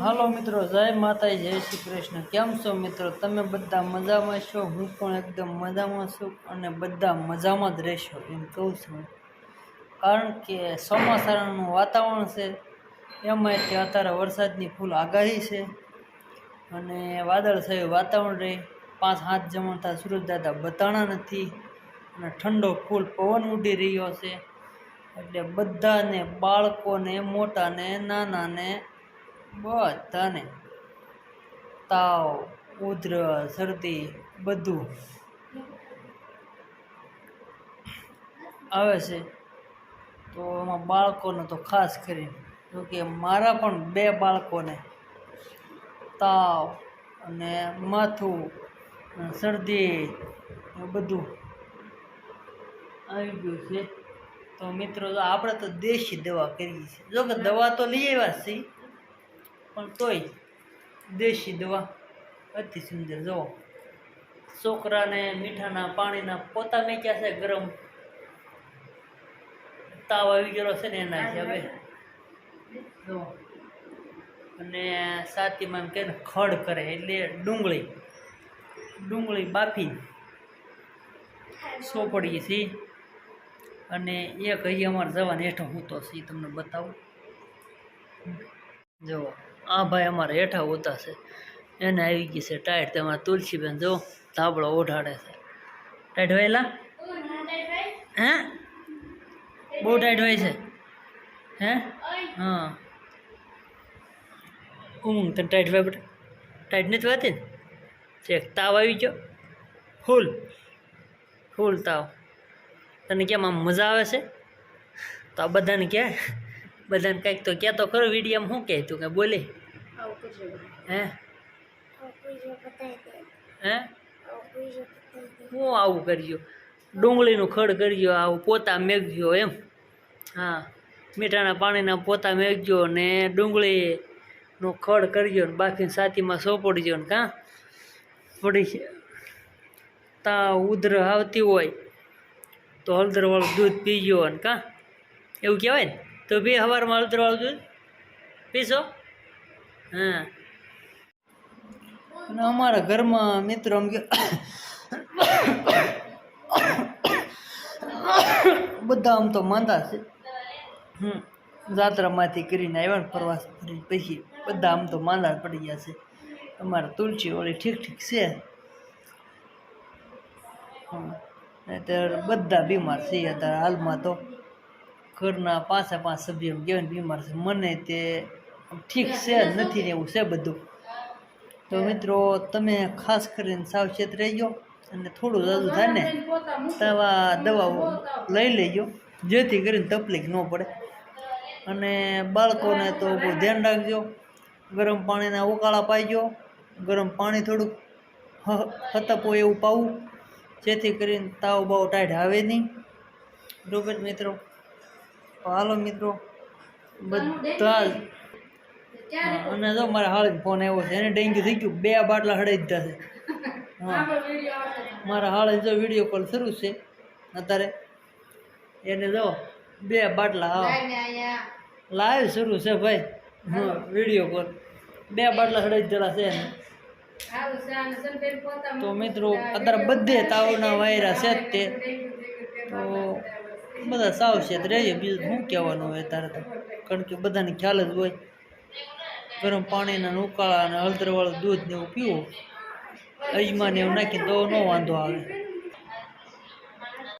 હાલો મિત્રો, જય માતા જય શ્રી કૃષ્ણ. કેમ છો મિત્રો? તમે બધા મજામાં છો? હું પણ એકદમ મજામાં છું અને બધા મજામાં જ રહેશો, એમ કહું છું. કારણ કે ચોમાસાનું વાતાવરણ છે, એમાં તે અત્યારે વરસાદની ફૂલ આગાહી છે અને વાદળછાયું વાતાવરણ રહે. પાંચ હાથ જમણતા સૂરજ દાદા બતાણા નથી અને ઠંડો ફૂલ પવન ઉડી રહ્યો છે. એટલે બધાને, બાળકોને, મોટાને, નાનાને બધાને. તાવ ઉધર શરદી, બધું. આવે છે. તો એમાં બાળકોને તો ખાસ કરીને, જોકે મારા પણ બે બાળકોને તાવ અને માથું, શરદી બધું આવી ગયું છે. તો મિત્રો આપણે તો દેશી દવા કરીએ છીએ. જો કે દવા તો લઈ આવ્યા છીએ. પણ તોય દેશી દવા અતિ સુંદર. જુઓ છોકરાને મીઠાના પાણીના પોતા મેચ્યા છે ગરમ. તાવ આવી ગયેલો છે ને એના છે હવે. જો. અને સાતીમાં એમ કે ખડ કરે એટલે ડુંગળી. ડુંગળી બાફી. સોપડીએ છીએ અને એક અહીં અમારે જવાને હેઠો હું તો ઈ તમને બતાવું. જો. આ ભાઈ અમારે હેઠા છે. એને આવી ગઈ છે ટાઈટ તેમાં તુલસીબેન જો ધાબળો ઓઢાડે છે. ટાઈટ વાયેલા હે? બહુ ટાઈટ વાય છે. હે? હા. ઉમંગ તને ટાઈટ વાય બેટા ટાઈટ નથી વાતી ને? ચેક તાવ આવી ગયો. ફૂલ. ફૂલ તાવ. તને કેમ આમ મજા આવે છે? તો આ બધાને કહે બધાને કંઈક તો કહેતો ખરો વિડીયામાં શું કહે તું કે બોલે? હે? હે? હું આવું કરજો? ડુંગળીનું ખડ કરજો આવું પોતા મેગ્યો એમ. હા. મીઠાના પાણીના પોતા મેગ્યો ને ડુંગળીનું ખડ કર્યો ને બાકી સાતીમાં સોપડજો ને કાં? પડી તા ઉધર આવતી હોય તો હળદરવાળું દૂધ પીજો ને કાં? એવું કહેવાય ને? તો બી સવારમાં હળદરવાળું આવજો પીશો? હા. અને અમારા ઘરમાં મિત્રો કે બધા આમ તો માંદા છે. જાત્રામાંથી કરીને આવ્યા ને પ્રવાસ ફરી પછી બધા આમ તો માંદા પડી ગયા છે. અમારા તુલસી ઓળી ઠીક ઠીક છે. અત્યારે બધા બીમાર છે અત્યારે હાલમાં તો. ઘરના પાંચે પાંચ સભ્યો એમ કહેવાય બીમાર છે. મને તે ઠીક છે જ નથી ને એવું છે બધું. તો મિત્રો તમે ખાસ કરીને સાવચેત રહેજો અને થોડું જાજુ થાય ને તવા દવાઓ લઈ લેજો જેથી કરીને તકલીફ ન પડે. અને બાળકોને તો બહુ ધ્યાન રાખજો ગરમ પાણીના ઉકાળા પાઈજો ગરમ પાણી થોડુંક હતપો એવું પાવું જેથી કરીને તાવ બાવ ટાઈટ આવે નહીં. બરોબર મિત્રો? હાલો મિત્રો, બધા અને જો મારે હાળ ફોન આવ્યો છે, એને ડેન્ગ્યુ થઈ ગયું, બે બાટલા હડાઈ દીધા છે. હા, મારા હાળે જો વીડિયો કોલ શરૂ છે, અત્યારે એને જો બે બાટલા, હા. લાઈવ શરૂ છે ભાઈ, હા વીડિયો કોલ બે બાટલા હડાઈ દીધેલા છે એને. તો મિત્રો, અત્યારે બધે તાવના વાયરા છે જ તે. તો બધા સાવચેત રહેજો બીજું શું કહેવાનું હોય તારે તો? કારણ કે બધાને ખ્યાલ જ હોય. ગરમ પાણીના ઉકાળા અને હળદરવાળું દૂધ ને એવું પીવું. અજમાને એવું નાખીને તો ન વાંધો આવે.